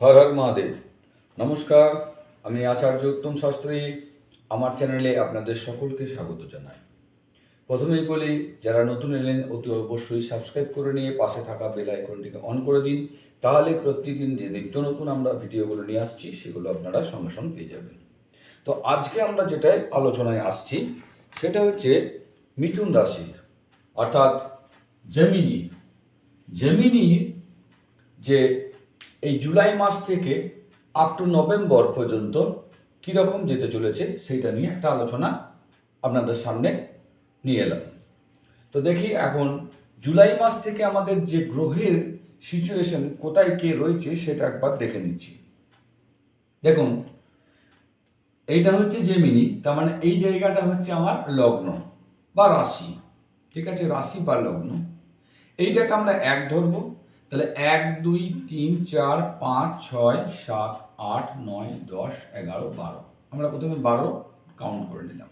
হর হর মহাদেব। নমস্কার, আমি আচার্য উত্তম শাস্ত্রী। আমার চ্যানেলে আপনাদের সকলকে স্বাগত জানাই। প্রথমেই বলি, যারা নতুন এলেন, অতি অবশ্যই সাবস্ক্রাইব করে নিয়ে পাশে থাকা বেল আইকনটিকে অন করে দিন। তাহলে প্রতিদিন যে নিত্য নতুন আমরা ভিডিওগুলো নিয়ে আসছি, সেগুলো আপনারা সঙ্গে সঙ্গে পেয়ে যাবেন। তো আজকে আমরা যেটাই আলোচনায় আসছি, সেটা হচ্ছে মিথুন রাশি অর্থাৎ জেমিনি জেমিনি যে এই জুলাই মাস থেকে আপ টু নভেম্বর পর্যন্ত কীরকম যেতে চলেছে সেইটা নিয়ে একটা আলোচনা আপনাদের সামনে নিয়ে এলাম। তো দেখি এখন জুলাই মাস থেকে আমাদের যে গ্রহের সিচুয়েশন কোথায় কে রয়েছে সেটা একবার দেখে নিচ্ছি। দেখুন, এইটা হচ্ছে জেমিনি তার মানে এই জায়গাটা হচ্ছে আমার লগ্ন বা রাশি, ঠিক আছে? রাশি বা লগ্ন। এইটাকে আমরা এক ধরবো। তাহলে এক, দুই, তিন, চার, পাঁচ, ছয়, সাত, আট, নয়, দশ, এগারো, বারো। আমরা প্রথমে বারো কাউন্ট করে নিলাম।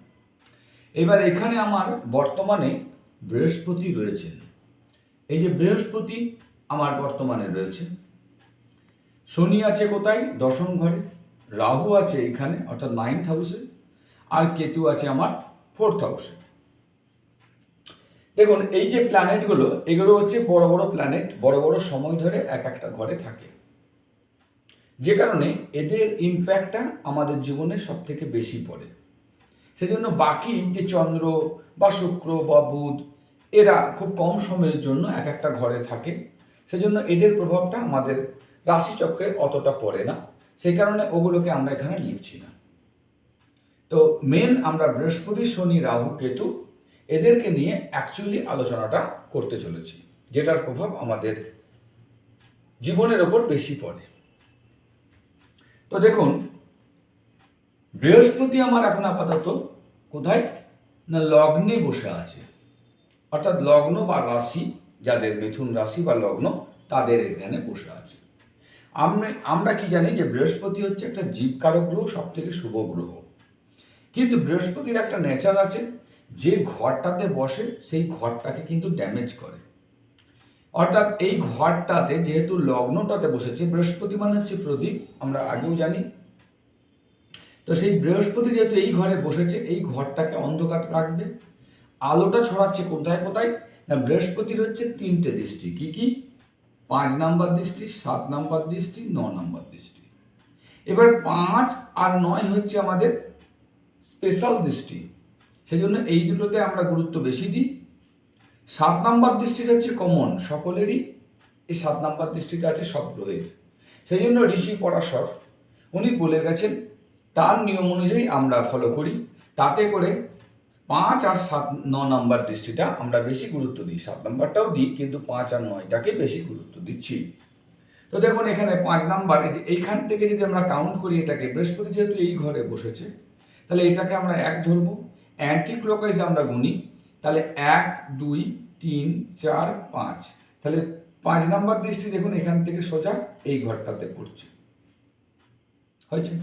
এবার এখানে আমার বর্তমানে বৃহস্পতি রয়েছে। এই যে বৃহস্পতি আমার বর্তমানে রয়েছে। শনি আছে কোথায়? দশম ঘরে। রাহু আছে এখানে, অর্থাৎ নাইন্থ হাউসে আর কেতু আছে আমার ফোর্থ হাউসে দেখুন, এই যে প্ল্যানেটগুলো এগুলো হচ্ছে বড় বড় প্ল্যানেট বড় বড় সময় ধরে এক একটা ঘরে থাকে। যে কারণে এদের ইম্প্যাক্টটা আমাদের জীবনে সব থেকে বেশি পড়ে। সেজন্য বাকি যে চন্দ্র বা শুক্র বা বুধ, এরা খুব কম সময়ের জন্য এক একটা ঘরে থাকে। সেজন্য এদের প্রভাবটা আমাদের রাশিচক্রে অতটা পড়ে না। সেই কারণে ওগুলোকে আমরা এখানে লিখছি না। তো মেন আমরা বৃহস্পতি, শনি, রাহু, কেতু এদেরকে নিয়ে অ্যাকচুয়ালি আলোচনাটা করতে চলেছি, যেটার প্রভাব আমাদের জীবনের ওপর বেশি পড়ে। তো দেখুন, বৃহস্পতি আমার এখন আপাতত কোথায়? না, লগ্নে বসে আছে। অর্থাৎ লগ্ন বা রাশি, যাদের মিথুন রাশি বা লগ্ন, তাদের এখানে বসে আছে। আমরা আমরা কি জানি যে বৃহস্পতি হচ্ছে একটা জীবকারক গ্রহ সব থেকে শুভ গ্রহ। কিন্তু বৃহস্পতির একটা নেচার আছে যে ঘরটাতে বসে সেই ঘরটাকে কিন্তু ড্যামেজ করে। অর্থাৎ এই ঘরটাতে যেহেতু লগ্নটাতে বসেছে, বৃহস্পতি মানে হচ্ছে প্রদীপ, আমরা আগেও জানি। তো সেই বৃহস্পতি যেহেতু এই ঘরে বসেছে, এই ঘরটাকে অন্ধকার রাখবে। আলোটা ছড়াচ্ছে কোথায় কোথায়? না, বৃহস্পতির হচ্ছে তিনটে দৃষ্টি। কি কি? পাঁচ নাম্বার দৃষ্টি, সাত নাম্বার দৃষ্টি, ন নাম্বার দৃষ্টি। এবার পাঁচ আর নয় হচ্ছে আমাদের স্পেশাল দৃষ্টি। সেজন্য এই দুটোতে আমরা গুরুত্ব বেশি দিই। সাত নাম্বার দৃষ্টিটা হচ্ছে কমন সকলেরই। এই সাত নাম্বার দৃষ্টিটা আছে সব গ্রহের সেই জন্য ঋষি পরাশর, উনি বলে গেছেন, তার নিয়ম অনুযায়ী আমরা ফলো করি। তাতে করে পাঁচ আর সাত, ন নাম্বার দৃষ্টিটা আমরা বেশি গুরুত্ব দিই। সাত নাম্বারটাও দিই, কিন্তু পাঁচ আর নয়টাকে বেশি গুরুত্ব দিচ্ছি। তো দেখুন, এখানে পাঁচ নাম্বার, এই এইখান থেকে যদি আমরা কাউন্ট করি, এটাকে বৃহস্পতি যেহেতু এই ঘরে বসেছে, তাহলে এটাকে আমরা এক ধরবো। অ্যান্টি ক্লকওয়াইজ আমরা গুনি, তাহলে এক, দুই, তিন, চার, পাঁচ। তাহলে পাঁচ নাম্বার দৃষ্টি দেখুন, এখান থেকে সোজা এই ঘরটাতে পড়ছে। হয়েছে?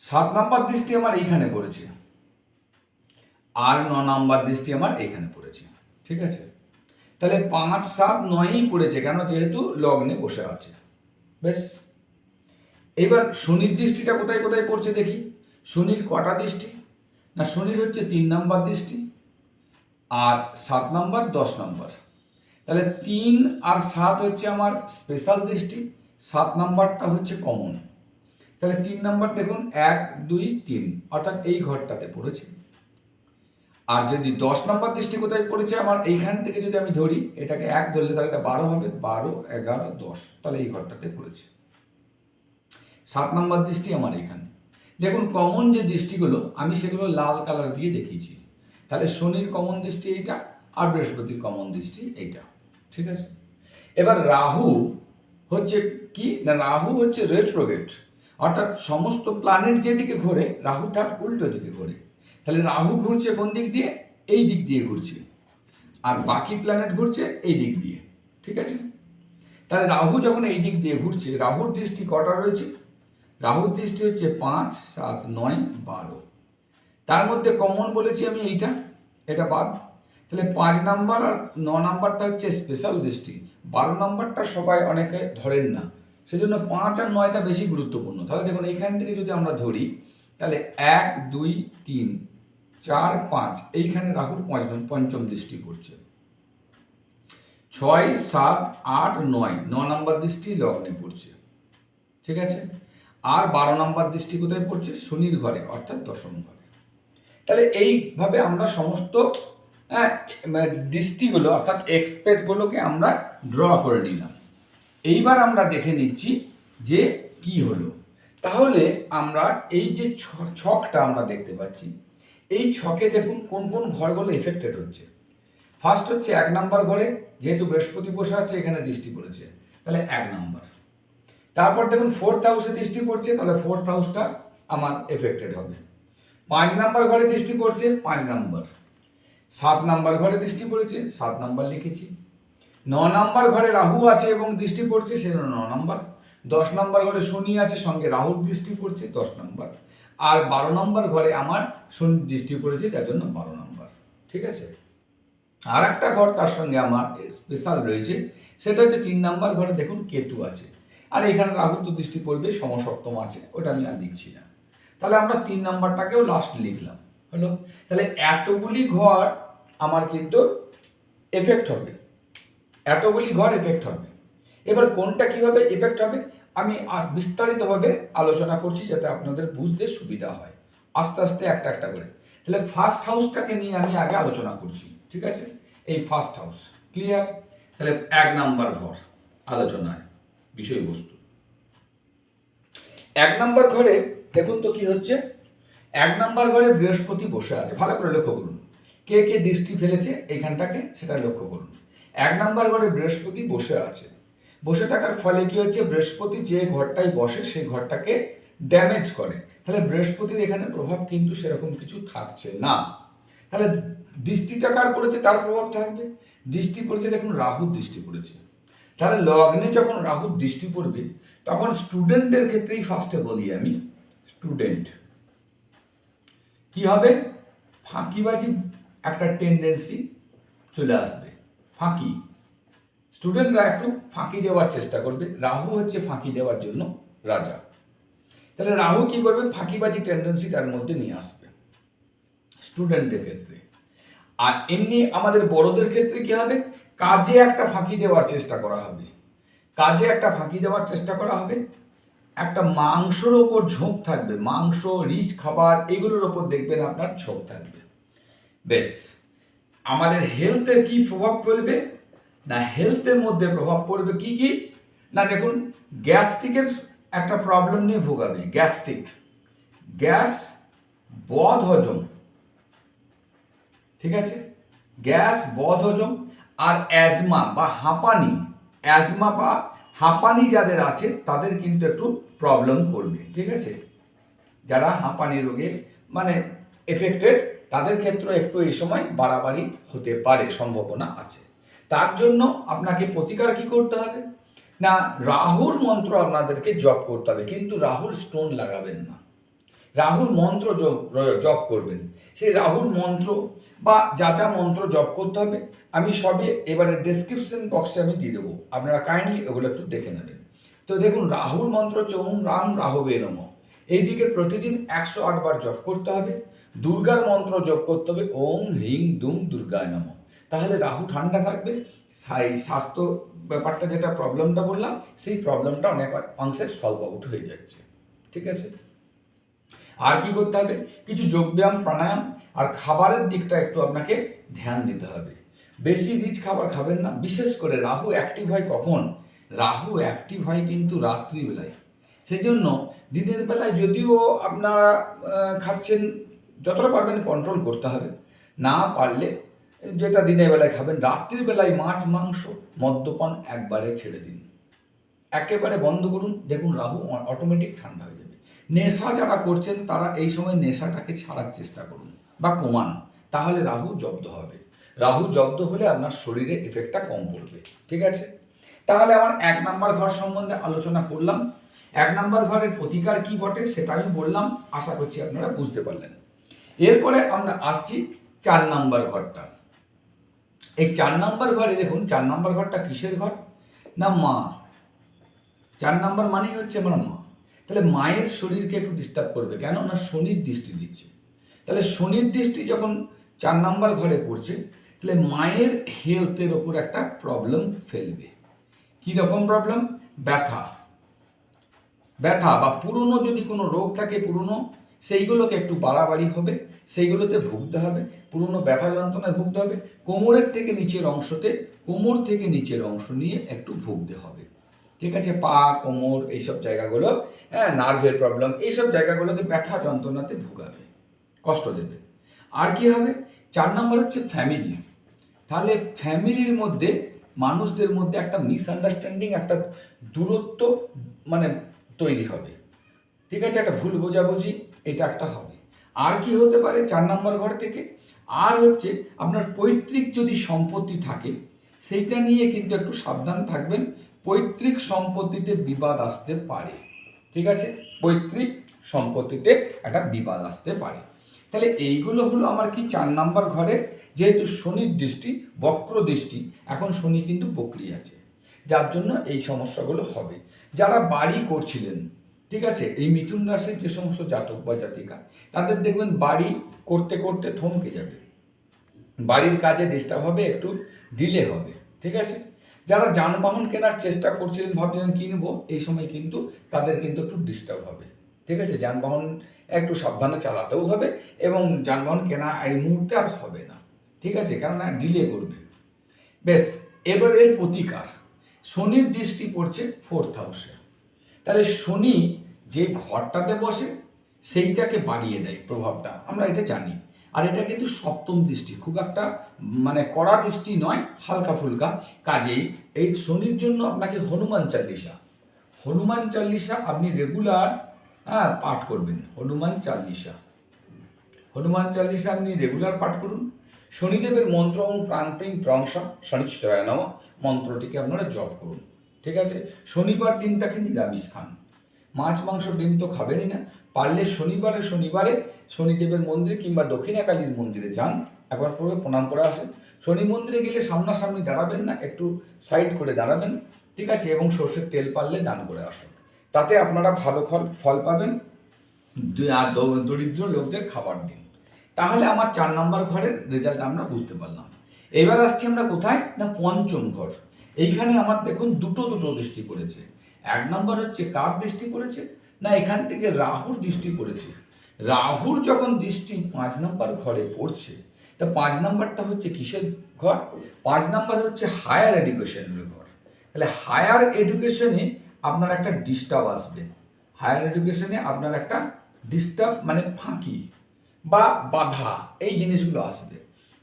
সাত নাম্বার দৃষ্টি আমার এইখানে পড়েছে। আর ন নাম্বার দৃষ্টি আমার এইখানে পড়েছে। ঠিক আছে? তাহলে পাঁচ, সাত, নয়ই পড়েছে, কেন? যেহেতু লগ্নে বসে আছে। বেশ? এবার শনির দৃষ্টিটা কোথায় কোথায় পড়ছে দেখি। শনির কটা দৃষ্টি? না শনির হচ্ছে তিন নাম্বার দৃষ্টি আর সাত নাম্বার, দশ নাম্বার। তাহলে তিন আর সাত হচ্ছে আমার স্পেশাল দৃষ্টি, সাত নাম্বারটা হচ্ছে কমন তাহলে তিন নাম্বার দেখুন, এক, দুই, তিন, অর্থাৎ এই ঘরটাতে পড়েছে। আর যদি দশ নম্বর দৃষ্টি কোথায় পড়েছে, আমার এইখান থেকে যদি আমি ধরি, এটাকে এক ধরলে তাহলে এটা বারো হবে, বারো, এগারো, দশ, তাহলে এই ঘরটাতে পড়েছে। সাত নম্বর দৃষ্টি আমার এখানে। দেখুন কমন যে দৃষ্টিগুলো, আমি সেগুলো লাল কালার দিয়ে দেখিয়েছি। তাহলে শনির কমন দৃষ্টি এইটা, আর বৃহস্পতির কমন দৃষ্টি এইটা। ঠিক আছে? এবার রাহু হচ্ছে কি? না, রাহু হচ্ছে রেট্রোগেট অর্থাৎ সমস্ত প্ল্যানেট যেদিকে ঘোরে, রাহু তার উল্টো দিকে ঘোরে। তাহলে রাহু ঘুরছে কোন দিক দিয়ে? এই দিক দিয়ে ঘুরছে। আর বাকি প্ল্যানেট ঘুরছে এই দিক দিয়ে। ঠিক আছে? তাহলে রাহু যখন এই দিক দিয়ে ঘুরছে, রাহুর দৃষ্টি কটা রয়েছে? রাহুর দৃষ্টি হচ্ছে পাঁচ, সাত, নয়, বারো। তার মধ্যে কমন বলেছি আমি এইটা, এটা বাদ। তাহলে পাঁচ নাম্বার আর ন নাম্বারটা হচ্ছে স্পেশাল দৃষ্টি। বারো নাম্বারটা সবাই অনেকে ধরেন না। সেজন্য পাঁচ আর নয়টা বেশি গুরুত্বপূর্ণ। তাহলে দেখুন এখান থেকে যদি আমরা ধরি, তাহলে এক, দুই, তিন, চার, পাঁচ, এইখানে রাহুর পঞ্চম পঞ্চম দৃষ্টি পড়ছে। ছয়, সাত, আট, নয়, ন নম্বর দৃষ্টি লগ্নে পড়ছে। ঠিক আছে? আর বারো নম্বর দৃষ্টি কোথায় পড়ছে? শনির ঘরে অর্থাৎ দশম ঘরে। তাহলে এইভাবে আমরা সমস্ত হ্যাঁ, মানে দৃষ্টিগুলো অর্থাৎ এক্সপেক্টগুলোকে আমরা ড্র করে নিলাম। এইবার আমরা দেখে নিচ্ছি যে কি হলো। তাহলে আমরা এই যে ছকটা আমরা দেখতে পাচ্ছি এই ছকে দেখুন কোন কোন ঘরগুলো এফেক্টেড হচ্ছে। ফার্স্ট হচ্ছে এক নাম্বার ঘরে যেহেতু বৃহস্পতি বসে আছে এখানে দৃষ্টি পড়েছে। তাহলে এক নাম্বার। তারপর দেখুন ফোর্থ হাউসে দৃষ্টি পড়ছে, তাহলে ফোর্থ হাউসটা আমার এফেক্টেড হবে। পাঁচ নাম্বার ঘরে দৃষ্টি পড়ছে, পাঁচ নাম্বার। সাত নাম্বার ঘরে দৃষ্টি পড়েছে, সাত নাম্বার লিখেছি। ন নাম্বার ঘরে রাহু আছে এবং দৃষ্টি পড়ছে সেজন্য ন নাম্বার। দশ নাম্বার ঘরে শনি আছে, সঙ্গে রাহুর দৃষ্টি পড়ছে, দশ নাম্বার। আর বারো নাম্বার ঘরে আমার শনি দৃষ্টি পড়েছে, যার জন্য বারো নাম্বার। ঠিক আছে? আর একটা ঘর তার সঙ্গে আমার স্পেশাল রয়েছে, সেটা হচ্ছে তিন নাম্বার ঘরে দেখুন কেতু আছে। আর এখানে রাহু তো দৃষ্টি পড়বে, সমসপ্তম আছে, ওটা আমি আর লিখছি না। তাহলে আমরা তিন নাম্বারটাকেও লাস্ট লিখলাম, হলো? তাহলে এতগুলি ঘর আমার কিন্তু এফেক্ট হবে। এতগুলি ঘর এফেক্ট হবে। এবার কোনটা কীভাবে এফেক্ট হবে, আমি বিস্তারিতভাবে আলোচনা করছি যাতে আপনাদের বুঝতে সুবিধা হয়। আস্তে আস্তে একটা একটা করে। তাহলে ফার্স্ট হাউসটাকে নিয়ে আমি আগে আলোচনা করছি, ঠিক আছে? এই ফার্স্ট হাউস ক্লিয়ার তাহলে এক নাম্বার ঘর, আলোচনায়। বিষয়বস্তু। এক নম্বর ঘরে দেখুন তো কি হচ্ছে। এক নাম্বার ঘরে বৃহস্পতি বসে আছে। ভালো করে লক্ষ্য করুন। কে কে দৃষ্টি ফেলেছে এইখানটাকে সেটা লক্ষ্য করুন। এক নাম্বার ঘরে বৃহস্পতি বসে আছে। বসে থাকার ফলে কি হচ্ছে? বৃহস্পতি যে ঘরটায় বসে সেই ঘরটাকে ড্যামেজ করে। তাহলে বৃহস্পতির এখানে প্রভাব কিন্তু সেরকম কিছু থাকছে না। তাহলে দৃষ্টিটা কার পড়েছে? তার প্রভাব থাকবে। দৃষ্টি পড়েছে দেখুন রাহু দৃষ্টি পড়েছে। তাহলে লগ্নে যখন রাহু দৃষ্টি পড়বে, তখন স্টুডেন্টদের ক্ষেত্রেই ফার্স্টে বলি আমি স্টুডেন্ট কি হবে? ফাঁকিবাজি একটা টেন্ডেন্সি চলে আসবে। ফাঁকি। স্টুডেন্টরা একটু ফাঁকি দেওয়ার চেষ্টা করবে। রাহু হচ্ছে ফাঁকি দেওয়ার জন্য রাজা। তাহলে রাহু কি করবে? ফাঁকিবাজি টেন্ডেন্সি তার মধ্যে নিয়ে আসবে। স্টুডেন্টের ক্ষেত্রে। আর এমনি আমাদের বড়দের ক্ষেত্রে কি হবে? কাজে একটা ফাঁকি দেওয়ার চেষ্টা করা হবে। কাজে একটা ফাঁকি দেওয়ার চেষ্টা করা হবে। একটা মাংসর ওপর ঝোঁক থাকবে, মাংস, রিচ খাবার এগুলোর ওপর দেখবেন আপনার ঝোঁক থাকবে। বেশ, আমাদের হেলথে কি প্রভাব পড়বে না হেলথের মধ্যে প্রভাব পড়বে কি কি? না দেখুন গ্যাস্ট্রিকের একটা প্রবলেম নিয়ে ভোগাবে গ্যাস্ট্রিক গ্যাস বদ হজম ঠিক আছে? গ্যাস বদ হজম আর অ্যাজমা বা হাঁপানি অ্যাজমা বা হাঁপানি যাদের আছে, তাদের কিন্তু একটু প্রবলেম করবে, ঠিক আছে? যারা হাঁপানি রোগে মানে এফেক্টেড তাদের ক্ষেত্রে একটু এই সময় বাড়াবাড়ি হতে পারে, সম্ভাবনা আছে। তার জন্য আপনাকে প্রতিকার কি করতে হবে? না, রাহুর মন্ত্র আপনাদেরকে জপ করতে হবে, কিন্তু রাহুর স্টোন লাগাবেন না। রাহুর মন্ত্র জপ করবেন। সেই রাহুর মন্ত্র বা যা যা মন্ত্র জপ করতে হবে, আমি সবে এবারে ডেসক্রিপশন বক্সে আমি দিয়ে দেবো। আপনারা কাইন্ডলি ওগুলো একটু দেখে নেবেন। তো দেখুন রাহুর মন্ত্র ওম রাম রাহবে নম। এই দিকে প্রতিদিন একশো আটবার জপ করতে হবে। দুর্গার মন্ত্র জপ করতে হবে, ওম হিং দুম দুর্গায় নম। তাহলে রাহু ঠান্ডা থাকবে। স্বাস্থ্য ব্যাপারটা যেটা প্রবলেমটা বললাম, সেই প্রবলেমটা অনেক অংশে সলভ আউট হয়ে যাচ্ছে। ঠিক আছে? আর কি করতে হবে? কিছু যোগব্যায়াম, প্রাণায়াম আর খাবারের দিকটা একটু আপনাকে ধ্যান দিতে হবে। বেশি রিচ খাবার খাবেন না। বিশেষ করে রাহু অ্যাক্টিভ হয় কখন? রাহু অ্যাক্টিভ হয় কিন্তু রাত্রিবেলায়। সেই জন্য দিনের বেলায় যদিও আপনারা খাচ্ছেন, যতটা পারবেন কন্ট্রোল করতে হবে। না পারলে যেটা দিনের বেলায় খাবেন রাত্রির বেলায় মাছ, মাংস, মদ্যপান একবারে ছেড়ে দিন। একেবারে বন্ধ করুন। দেখুন রাহু অটোমেটিক ঠান্ডা হয়ে নেশা যারা করছেন, তারা এই সময় নেশাটাকে ছাড়ার চেষ্টা করুন বা কমান, তাহলে রাহু জব্দ হবে। রাহু জব্দ হলে আপনার শরীরে এফেক্টটা কম পড়বে, ঠিক আছে? তাহলে আমার এক নাম্বার ঘর সম্বন্ধে আলোচনা করলাম। এক নাম্বার ঘরের প্রতিকার কি বটে সেটা আমি বললাম, আশা করছি আপনারা বুঝতে পারলেন। এরপরে আমরা আসছি চার নাম্বার ঘরটা। এই চার নাম্বার ঘরে দেখুন, চার নাম্বার ঘরটা কিসের ঘর? না মা। চার নাম্বার মানেই হচ্ছে আমার মা। তাহলে মায়ের শরীরকে একটু ডিস্টার্ব করবে। কেন না শনির দৃষ্টি দিচ্ছে। তাহলে শনির দৃষ্টি যখন চার নাম্বার ঘরে পড়ছে, তাহলে মায়ের হেলথের ওপর একটা প্রবলেম ফেলবে। কী রকম প্রবলেম ব্যথা। ব্যথা বা পুরনো যদি কোনো রোগ থাকে, পুরনো, সেইগুলোকে একটু বাড়াবাড়ি হবে, সেইগুলোতে ভুগতে হবে। পুরনো ব্যথা যন্ত্রণায় ভুগতে হবে। কোমরের থেকে নিচের অংশতে, কোমর থেকে নিচের অংশ নিয়ে একটু ভুগতে হবে। ঠিক আছে? পা, কোমর এইসব জায়গাগুলো হ্যাঁ নার্ভের প্রবলেম এইসব জায়গাগুলোতে ব্যথা যন্ত্রণাতে ভুগাবে, কষ্ট দেবে। আর কি হবে? চার নম্বর হচ্ছে ফ্যামিলি তাহলে ফ্যামিলির মধ্যে, মানুষদের মধ্যে একটা মিসআন্ডারস্ট্যান্ডিং একটা দূরত্ব মানে তৈরি হবে। ঠিক আছে? একটা ভুল বোঝাবুঝি, এটা একটা হবে। আর কি হতে পারে চার নম্বর ঘর থেকে? আর হচ্ছে, আপনার পৈতৃক যদি সম্পত্তি থাকে, সেইটা নিয়ে কিন্তু একটু সাবধান থাকবেন। পৈতৃক সম্পত্তিতে বিবাদ আসতে পারে। ঠিক আছে? পৈতৃক সম্পত্তিতে একটা বিবাদ আসতে পারে। তাহলে এইগুলো হলো আমার কি চার নাম্বার ঘরে? যেহেতু শনির দৃষ্টি, বক্র দৃষ্টি, এখন শনি কিন্তু বকরি আছে। যার জন্য এই সমস্যাগুলো হবে। যারা বাড়ি করছিলেন, ঠিক আছে? এই মিথুন রাশির যে সমস্ত জাতক বা জাতিকা, তাদের দেখবেন বাড়ি করতে করতে থমকে যাবে। বাড়ির কাজে ডিস্টার্ব হবে, একটু ডিলে হবে। ঠিক আছে? যারা যানবাহন কেনার চেষ্টা করছিলেন, ভাবছিলেন কিনবো এই সময় কিন্তু তাদের কিন্তু একটু ডিস্টার্ব হবে। ঠিক আছে? যানবাহন একটু সাবধানে চালাতেও হবে এবং যানবাহন কেনা এই মুহূর্তে আর হবে না। ঠিক আছে? কেননা ডিলে করবে। বেশ, এবার এর প্রতিকার। শনির দৃষ্টি পড়ছে ফোর্থ হাউসে তাহলে শনি যে ঘরটাতে বসে, সেইটাকে বাড়িয়ে দেয় প্রভাবটা। আমরা এটা জানি। আর এটা কিন্তু সপ্তম দৃষ্টি, খুব একটা মানে কড়া দৃষ্টি নয়, হালকা ফুলকা। কাজেই এই শনির জন্য আপনাকে হনুমান চাল্লিশা হনুমান চাল্লিশা আপনি রেগুলার হ্যাঁ পাঠ করবেন, হনুমান চাল্লিশা। হনুমান চাল্লিশা আপনি রেগুলার পাঠ করুন। শনিদেবের মন্ত্র এবং প্রাণপ্রেম প্রংসা শনিশ্চয় নাম, মন্ত্রটিকে আপনারা জপ করুন। ঠিক আছে? শনিবার দিনটাকে নিরামিষ খান। মাছ মাংস ডিম তো খাবেনই না পারলে শনিবারে শনিবারে শনিদেবের মন্দিরে কিংবা দক্ষিণাকালীর মন্দিরে যান, একবার পরে প্রণাম করে আসেন শনি মন্দিরে গেলে সামনাসামনি দাঁড়াবেন না, একটু সাইড করে দাঁড়াবেন, ঠিক আছে? এবং সর্ষের তেল পারলে দান করে আসুন। তাতে আপনারা ভালো ফল ফল পাবেন। আর দরিদ্র লোকদের খাবার দিন। তাহলে আমার চার নম্বর ঘরের রেজাল্ট আমরা বুঝতে পারলাম। এবার আসছি আমরা কোথায়? না, পঞ্চম ঘর। এইখানে আমার দেখুন দুটো দুটো দৃষ্টি পড়েছে। এক নম্বর হচ্ছে কার দৃষ্টি পড়েছে? না, এখান থেকে রাহুর দৃষ্টি পড়েছে। রাহুর যখন দৃষ্টি পাঁচ নম্বর ঘরে পড়ছে, তা পাঁচ নাম্বারটা হচ্ছে কিসের ঘর? পাঁচ নাম্বার হচ্ছে হায়ার এডুকেশনের ঘর। তাহলে হায়ার এডুকেশনে আপনার একটা ডিস্টার্ব আসবে। হায়ার এডুকেশনে আপনার একটা ডিস্টার্ব মানে ফাঁকি বা বাধা, এই জিনিসগুলো আসবে।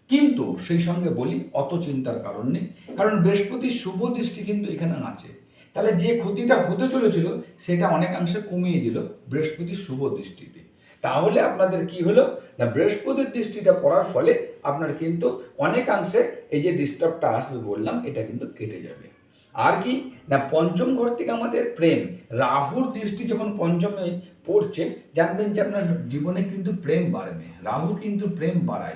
কিন্তু সেই সঙ্গে বলি, অত চিন্তার কারণ নেই। কারণ বৃহস্পতির শুভ দৃষ্টি কিন্তু এখানে আছে তাহলে যে ক্ষতিটা হতে চলেছিল, সেটা অনেকাংশে কমিয়ে দিল বৃহস্পতির শুভ দৃষ্টিতে। তাহলে আপনাদের কি হলো? না, বৃহস্পতির দৃষ্টিটা পড়ার ফলে আপনার কিন্তু অনেকাংশে এই যে ডিস্টার্বটা আসবে বললাম, এটা কিন্তু কেটে যাবে। আর কি? না, পঞ্চম ঘর থেকে আমাদের প্রেম। রাহুর দৃষ্টি যখন পঞ্চমে পড়ছে, জানবেন যে আপনার জীবনে কিন্তু প্রেম বাড়বে। রাহু কিন্তু প্রেম বাড়ায়।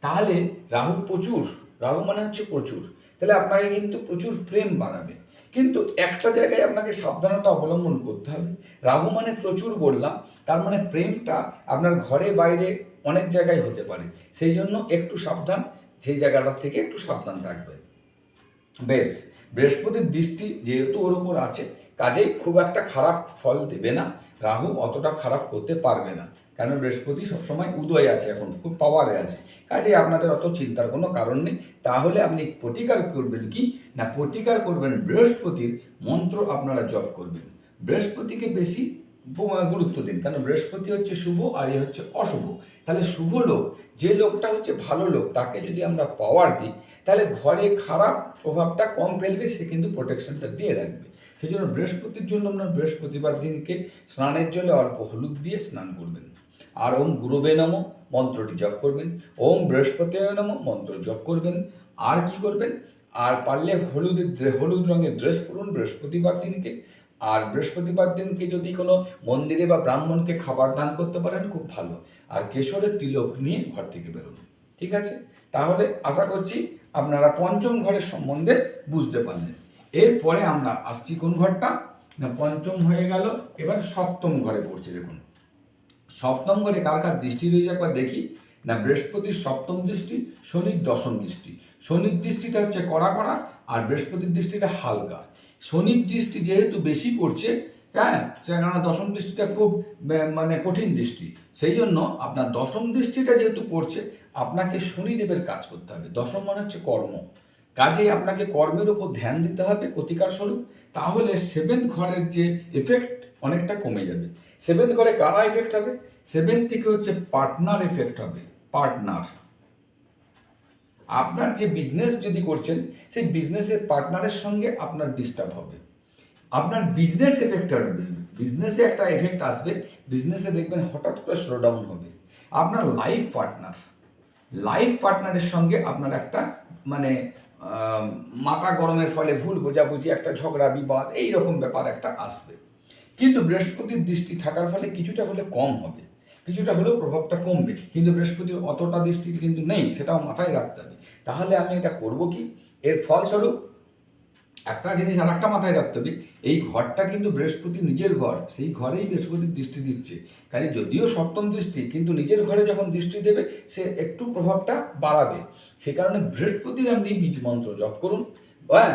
তাহলে রাহু প্রচুর। রাহু মানে হচ্ছে প্রচুর। তাহলে আপনাকে কিন্তু প্রচুর প্রেম বাড়াবে। কিন্তু একটা জায়গায় আপনাকে সাবধানতা অবলম্বন করতে হবে। রাহু মানে প্রচুর বললাম, তার মানে প্রেমটা আপনার ঘরে বাইরে অনেক জায়গায় হতে পারে। সেই জন্য একটু সাবধান, সেই জায়গাটার থেকে একটু সাবধান থাকবেন। বেশ, বৃহস্পতির দৃষ্টি যেহেতু ওর উপর আছে, কাজেই খুব একটা খারাপ ফল দেবে না। রাহু অতটা খারাপ করতে পারবে না। কারণ বৃহস্পতি সবসময় উদয় আছে এখন, খুব পাওয়ারে আছে। কাজেই আপনাদের অত চিন্তার কোনো কারণ নেই। তাহলে আপনি প্রতিকার করবেন কি? না, প্রতিকার করবেন বৃহস্পতির মন্ত্র আপনারা জপ করবেন। বৃহস্পতিকে বেশি গুরুত্ব দিন। কারণ বৃহস্পতি হচ্ছে শুভ আর এ হচ্ছে অশুভ। তাহলে শুভ লোক, যে লোকটা হচ্ছে ভালো লোক, তাকে যদি আমরা পাওয়ার দিই, তাহলে ঘরে খারাপ প্রভাবটা কম ফেলবে, সে কিন্তু প্রোটেকশনটা দিয়ে রাখবে। সেই জন্য বৃহস্পতির জন্য আপনার বৃহস্পতিবার দিনকে স্নানের জলে অল্প হলুদ দিয়ে স্নান করবেন। আর ওম গুরুবে নম, মন্ত্রটি জপ করবেন। ওম বৃহস্পতি নম, মন্ত্র জপ করবেন। আর কি করবেন? আর পারলে হলুদের হলুদ রঙের ড্রেস পরুন বৃহস্পতিবার দিনকে। আর বৃহস্পতিবার দিনকে যদি কোনো মন্দিরে বা ব্রাহ্মণকে খাবার দান করতে পারেন, খুব ভালো। আর কেশরের তিলক নিয়ে ঘর থেকে বেরোন। ঠিক আছে? তাহলে আশা করছি আপনারা পঞ্চম ঘরের সম্বন্ধে বুঝতে পারলেন। এরপরে আমরা আসছি কোন ঘরটা? না, পঞ্চম হয়ে গেল, এবার সপ্তম ঘরে পড়ছে, দেখুন। সপ্তম ঘরে কার কার দৃষ্টি রয়েছে একবার দেখি। না বৃহস্পতির সপ্তম দৃষ্টি শনির দশম দৃষ্টি। শনির দৃষ্টিটা হচ্ছে কড়া কড়া আর বৃহস্পতির দৃষ্টিটা হালকা। শনির দৃষ্টি যেহেতু বেশি পড়ছে হ্যাঁ কেননা দশম দৃষ্টিটা খুব মানে কঠিন দৃষ্টি। সেই জন্য আপনার দশম দৃষ্টিটা যেহেতু পড়ছে, আপনাকে শনিদেবের কাজ করতে হবে। দশম মানে হচ্ছে কর্ম। কাজেই আপনাকে কর্মের উপর ধ্যান দিতে হবে প্রতিকার স্বরূপ। তাহলে সেভেন্থ ঘরের যে এফেক্ট অনেকটা কমে যাবে। সেভেন্থ ঘরে কারা এফেক্ট হবে? সেভেন্থ থেকে হচ্ছে পার্টনার এফেক্ট হবে। পার্টনার আপনার যে বিজনেস যদি করছেন, সেই বিজনেসের পার্টনারের সঙ্গে আপনার ডিস্টার্ব হবে। আপনার বিজনেস এফেক্ট আসবে বিজনেসে একটা এফেক্ট আসবে বিজনেসে দেখবেন হঠাৎ করে স্লো ডাউন হবে। আপনার লাইফ পার্টনার লাইফ পার্টনারের সঙ্গে আপনার একটা মানে মাথা গরমের ফলে ভুল বোঝাবুঝি, একটা ঝগড়া, বিবাদ এই রকম ব্যাপার একটা আসবে। কিন্তু বৃহস্পতির দৃষ্টি থাকার ফলে কিছুটা হলে কম হবে, কিছুটা হলেও প্রভাবটা কমবে। কিন্তু বৃহস্পতির অতটা দৃষ্টি কিন্তু নেই, সেটাও মাথায় রাখতে হবে। তাহলে আমি এটা করব কি? এর ফলস্বরূপ একটা জিনিস আর একটা মাথায় রাখতে হবে, এই ঘরটা কিন্তু বৃহস্পতি নিজের ঘর, সেই ঘরেই বৃহস্পতির দৃষ্টি দিচ্ছে। কাজে যদিও সপ্তম দৃষ্টি, কিন্তু নিজের ঘরে যখন দৃষ্টি দেবে, সে একটু প্রভাবটা বাড়াবে। সে কারণে বৃহস্পতির আপনি বীজ মন্ত্র জপ করুন হ্যাঁ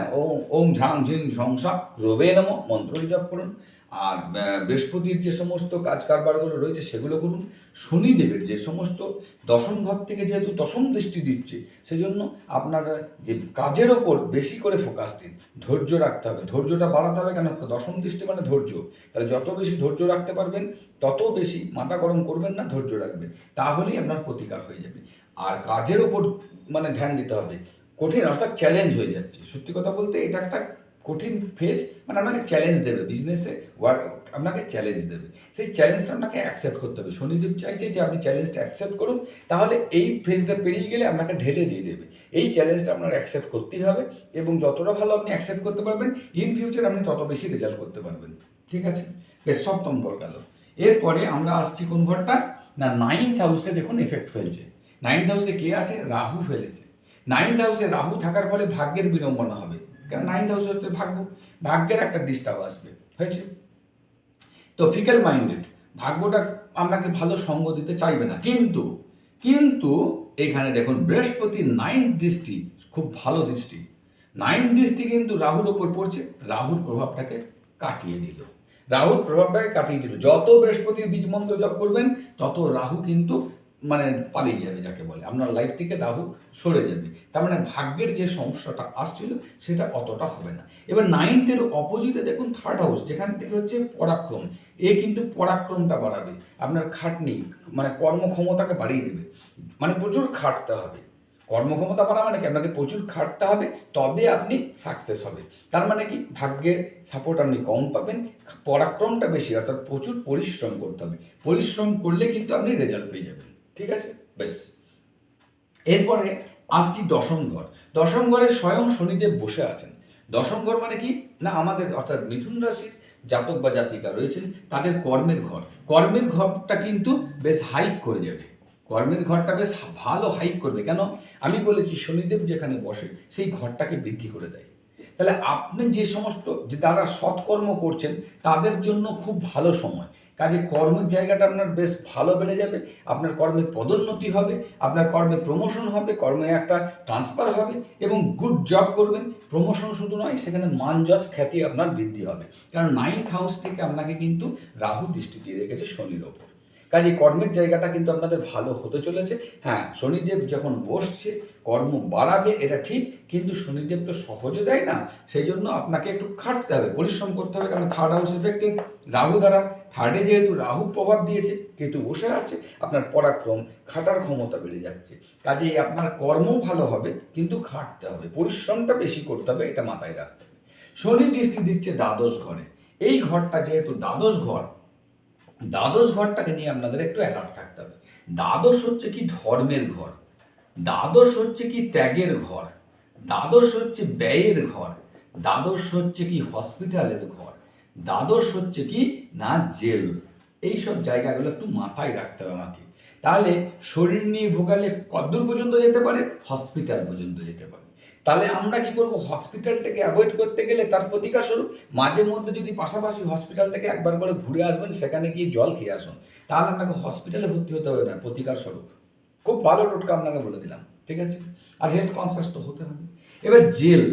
ওম ঝাং ঝিং ঝংসা রবে নম মন্ত্রই জপ করুন। আর বৃহস্পতির যে সমস্ত কাজ কারবারগুলো রয়েছে সেগুলো করুন। শনিদেবের যে সমস্ত দশম ঘর থেকে যেহেতু দশম দৃষ্টি দিচ্ছে, সেজন্য আপনারা যে কাজের ওপর বেশি করে ফোকাস দিন। ধৈর্য রাখতে হবে। ধৈর্যটা বাড়াতে হবে কেন? দশম দৃষ্টি মানে ধৈর্য। তাহলে যত বেশি ধৈর্য রাখতে পারবেন, তত বেশি মাথা গরম করবেন না, ধৈর্য রাখবেন। তাহলেই আপনার প্রতিকার হয়ে যাবে। আর কাজের ওপর মানে ধ্যান দিতে হবে। কঠিন, অর্থাৎ চ্যালেঞ্জ হয়ে যাচ্ছে। সত্যি কথা বলতে এটা একটা কঠিন ফেজ মানে আপনাকে চ্যালেঞ্জ দেবে বিজনেসে ওয়ার্ক আপনাকে চ্যালেঞ্জ দেবে। সেই চ্যালেঞ্জটা আপনাকে অ্যাকসেপ্ট করতে হবে। শনিদেব চাইছে যে আপনি চ্যালেঞ্জটা অ্যাকসেপ্ট করুন, তাহলে এই ফেজটা পেরিয়ে গেলে আপনাকে ঢেলে দিয়ে দেবে। এই চ্যালেঞ্জটা আপনার অ্যাকসেপ্ট করতেই হবে, এবং যতটা ভালো আপনি অ্যাকসেপ্ট করতে পারবেন ইন ফিউচার আপনি তত বেশি রেজাল্ট করতে পারবেন। ঠিক আছে? বেশ, সপ্তম ঘর গেল। এরপরে আমরা আসছি কোন ঘরটা? না নাইন্থ হাউসে দেখুন এফেক্ট ফেলছে। নাইন্থ হাউসে কে আছে? রাহু ফেলেছে। নাইন্থ হাউসে রাহু থাকার ফলে ভাগ্যের বিড়ম্বনা হবে। কারণ নাইন্থ হাউস হচ্ছে ভাগ্য। ভাগ্যের একটা ডিস্টার্ব আসবে, হয়েছে? তো ফিকেল মাইন্ডেড ভাগ্যটা আপনাকে ভালো সঙ্গ দিতে চাইবে না। কিন্তু কিন্তু এখানে দেখুন, বৃহস্পতি নাইন্থ দৃষ্টি, খুব ভালো দৃষ্টি। নাইন্থ দৃষ্টি কিন্তু রাহুর ওপর পড়ছে, রাহুর প্রভাবটাকে কাটিয়ে দিল। রাহুর প্রভাবটাকে কাটিয়ে দিল। যত বৃহস্পতির বীজ মন্ত্র জপ করবেন, তত রাহু কিন্তু মানে পালিয়ে যাবে যাকে বলে। আপনার লাইফ থেকে রাহু সরে যাবে। তার মানে ভাগ্যের যে সমস্যাটা আসছিল সেটা অতটা হবে না। এবার নাইনথের অপোজিটে দেখুন থার্ড হাউস যেখান থেকে হচ্ছে পরাক্রম। এ কিন্তু পরাক্রমটা বাড়াবে। আপনার খাটনি মানে কর্মক্ষমতাকে বাড়িয়ে দেবে। মানে প্রচুর খাটতে হবে। কর্মক্ষমতা বাড়া মানে কি? আপনাকে প্রচুর খাটতে হবে, তবে আপনি সাকসেস হবে। তার মানে কি? ভাগ্যের সাপোর্ট আপনি কম পাবেন। পরাক্রমটা বেশি, অর্থাৎ প্রচুর পরিশ্রম করতে হবে। পরিশ্রম করলে কিন্তু আপনি রেজাল্ট পেয়ে যাবেন। ঠিক আছে? বেশ এরপরে আসছি দশম ঘর। দশম ঘরে স্বয়ং শনিদেব বসে আছেন। দশম ঘর মানে কি? না, আমাদের অর্থাৎ মিথুন রাশির জাতক বা জাতিকা রয়েছেন, তাদের কর্মের ঘর। কর্মের ঘরটা কিন্তু বেশ হাইক করে যাবে কর্মের ঘরটা বেশ ভালো হাইক করবে। কেন? আমি বলেছি, শনিদেব যেখানে বসে, সেই ঘরটাকে বৃদ্ধি করে দেয়। তাহলে আপনি যে সমস্ত, যে তারা সৎকর্ম করছেন, তাদের জন্য খুব ভালো সময়। কাজে কর্মের জায়গাটা আপনার বেশ ভালো বেড়ে যাবে, আপনার কর্মে পদোন্নতি হবে, আপনার কর্মে প্রমোশন হবে, কর্মে একটা ট্রান্সফার হবে এবং গুড জব করবেন। প্রমোশন শুধু নয়, সেখানে মান যশ খ্যাতি আপনার বৃদ্ধি হবে। কারণ নাইন্থ হাউস থেকে আপনাকে কিন্তু রাহু দৃষ্টি দিয়ে রেখেছে শনির ওপর। কাজে কর্মের জায়গাটা কিন্তু আপনাদের ভালো হতে চলেছে। হ্যাঁ শনিদেব যখন বসছে, কর্ম বাড়াবে, এটা ঠিক, কিন্তু শনিদেব তো সহজে দেয় না সেই জন্য আপনাকে একটু খাটতে হবে, পরিশ্রম করতে হবে, কারণ থার্ড হাউস এফেক্টেড রাহু দ্বারা। থার্ডে যেহেতু রাহু প্রভাব দিয়েছে, কেতু বসে আছে, আপনার পরাক্রম, খাটার ক্ষমতা বেড়ে যাচ্ছে। কাজেই আপনার কর্ম ভালো হবে, কিন্তু খাটতে হবে, পরিশ্রমটা বেশি করতে হবে, এটা মাথায় রাখতে হবে। শনি দৃষ্টি দিচ্ছে দ্বাদশ ঘরে। এই ঘরটা যেহেতু দ্বাদশ ঘর দ্বাদশ ঘরটাকে নিয়ে আপনাদের একটু অ্যালার্ট থাকতে হবে। দ্বাদশ হচ্ছে কি ধর্মের ঘর, দ্বাদশ হচ্ছে কি ত্যাগের ঘর, দ্বাদশ হচ্ছে ব্যয়ের ঘর, দ্বাদশ হচ্ছে কি হসপিটালের ঘর, দ্বাদশ হচ্ছে কি না জেল। এইসব জায়গাগুলো একটু মাথায় রাখতে হবে আমাকে। তাহলে শরীর নিয়ে ভোগালে কতদূর পর্যন্ত যেতে পারে? হসপিটাল পর্যন্ত যেতে পারে। তাহলে আমরা কি করব? হসপিটালটাকে অ্যাভয়েড করতে গেলে তার প্রতিকার স্বরূপ মাঝে মধ্যে যদি পাশাপাশি হসপিটাল থেকে একবার করে ঘুরে আসবেন, সেখানে গিয়ে জল খেয়ে আসুন। তাহলে আপনাকে হসপিটালে ভর্তি হতে হবে না, প্রতিকার স্বরূপ। খুব ভালো টোটকা আপনাকে বলে দিলাম, ঠিক আছে? আর হেলথ কনসাস তো হতে হবে। এবার জেল,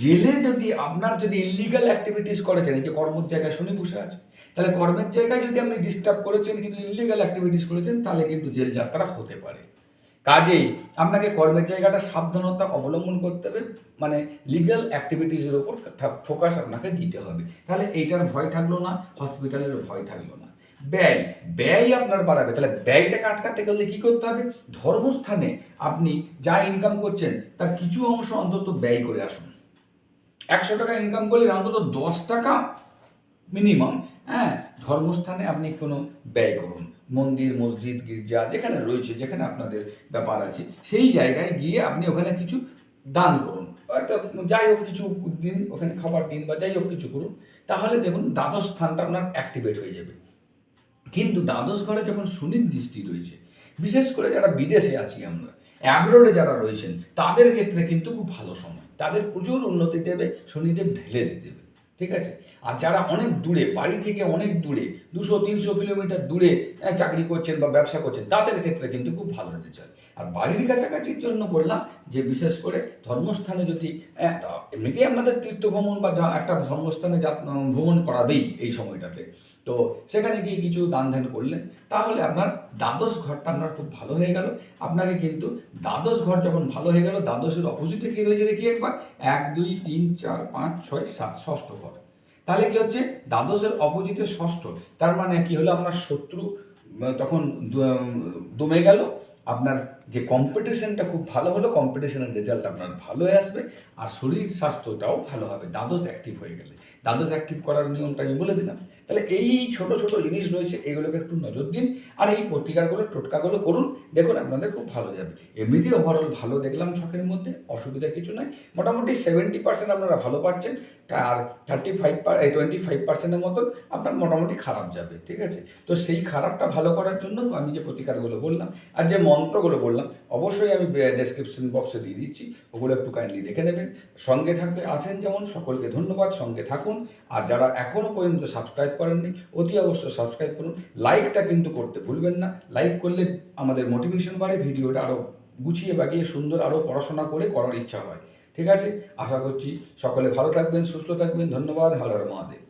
জেলে যদি আপনার যদি ইলিগাল অ্যাক্টিভিটিস করেছেন, এই যে কর্মের জায়গায় শুনে বসে আছে, তাহলে কর্মের জায়গায় যদি আপনি ডিস্টার্ব করেছেন, কিন্তু ইলিগাল অ্যাক্টিভিটিস করেছেন, তাহলে কিন্তু জেল যাত্রা হতে পারে। কাজেই আপনাকে কর্মের জায়গাটা সাবধানতা অবলম্বন করতে হবে মানে লিগ্যাল অ্যাক্টিভিটিসের ওপর ফোকাস আপনাকে দিতে হবে। তাহলে এইটার ভয় থাকল না হসপিটালের ভয় থাকল না। ব্যয় ব্যয় আপনার বাড়াবে। তাহলে ব্যয়টাকে আটকাতে গেলে কী করতে হবে? ধর্মস্থানে আপনি যা ইনকাম করছেন, তার কিছু অংশ অন্তত ব্যয় করে আসুন। একশো টাকা ইনকাম করলে অন্তত দশ টাকা মিনিমাম হ্যাঁ ধর্মস্থানে আপনি কোনো ব্যয় করুন। মন্দির, মসজিদ, গির্জা যেখানে রয়েছে, যেখানে আপনাদের ব্যাপার আছে, সেই জায়গায় গিয়ে আপনি ওখানে কিছু দান করুন। একটা যাই হোক কিছু দিন, ওখানে খাবার দিন বা যাই হোক কিছু করুন, তাহলে দেখুন দ্বাদশ স্থানটা আপনার অ্যাক্টিভেট হয়ে যাবে। কিন্তু দ্বাদশ ঘরে যখন শনির দৃষ্টি রয়েছে, বিশেষ করে যারা বিদেশে আছি আমরা অ্যাব্রোডে যারা রয়েছেন, তাদের ক্ষেত্রে কিন্তু খুব ভালো সময়। তাদের প্রচুর উন্নতি দেবে, শনিদেব ঢেলে দেবে। ঠিক আছে? আর যারা অনেক দূরে, বাড়ি থেকে অনেক দূরে, দুশো, তিনশো কিলোমিটার দূরে চাকরি করছেন বা ব্যবসা করছেন, তাদের ক্ষেত্রে কিন্তু খুব ভালো রেজাল্ট আর বাড়ির কাছাকাছির জন্য বললাম যে, বিশেষ করে ধর্মস্থানে যদি এমনিতেই আমাদের তীর্থ ভ্রমণ বা একটা ধর্মস্থানে যা ভ্রমণ করাবেই এই সময়টাতে। তো সেখানে গিয়ে কিছু দান ধ্যান করলেন। তাহলে আপনার দ্বাদশ ঘরটা আপনার খুব ভালো হয়ে গেল। আপনাকে কিন্তু দ্বাদশ ঘর যখন ভালো হয়ে গেল, দ্বাদশের অপোজিটে কি রয়েছে দেখি একবার। এক, দুই, তিন, চার, পাঁচ, ছয়, সাত, ষষ্ঠ ঘর। তাহলে কি হচ্ছে? দ্বাদশের অপোজিটে ষষ্ঠ। তার মানে কি হলো? আপনার শত্রু তখন দমে গেল। আপনার যে কম্পিটিশনটা খুব ভালো হলো কম্পিটিশনের রেজাল্ট আপনার ভালো হয়ে আসবে, আর শরীর স্বাস্থ্যটাও ভালো হবে। দ্বাদশ অ্যাক্টিভ হয়ে গেলে। দ্বাদশ অ্যাক্টিভ করার নিয়মটা আমি বলে দিলাম। তাহলে এই ছোট ছোট জিনিস রয়েছে, এগুলোকে একটু নজর দিন, আর এই প্রতিকারগুলো টোটকাগুলো করুন। দেখুন, আপনাদের খুব ভালো যাবে। এমনিতে ওভারঅল ভালো দেখলাম ছকের মধ্যে, অসুবিধা কিছু নাই। মোটামুটি সেভেন্টি পার্সেন্ট আপনারা ভালো পাচ্ছেন আর থার্টি ফাইভ এই টোয়েন্টি ফাইভ পার্সেন্টের মতন আপনার মোটামুটি খারাপ যাবে, ঠিক আছে? তো সেই খারাপটা ভালো করার জন্য আমি যে প্রতিকারগুলো বললাম, আর যে মন্ত্রগুলো বললাম অবশ্যই আমি ডেসক্রিপশন বক্সে দিয়ে দিচ্ছি, ওগুলো একটু কাইন্ডলি দেখে নেবেন। সঙ্গে থাকবে আছেন যেমন, সকলকে ধন্যবাদ, সঙ্গে থাকুন। আর যারা এখনও পর্যন্ত সাবস্ক্রাইব করেননি, অতি অবশ্যই সাবস্ক্রাইব করুন। লাইকটা কিন্তু করতে ভুলবেন না। লাইক করলে আমাদের মোটিভেশন বাড়ে, ভিডিওটা আরও গুছিয়ে বাগিয়ে, সুন্দর আরও পড়াশোনা করে করার ইচ্ছা হয়। ঠিক আছে? আশা করছি সকলে ভালো থাকবেন, সুস্থ থাকবেন। ধন্যবাদ। হর মহাদেব।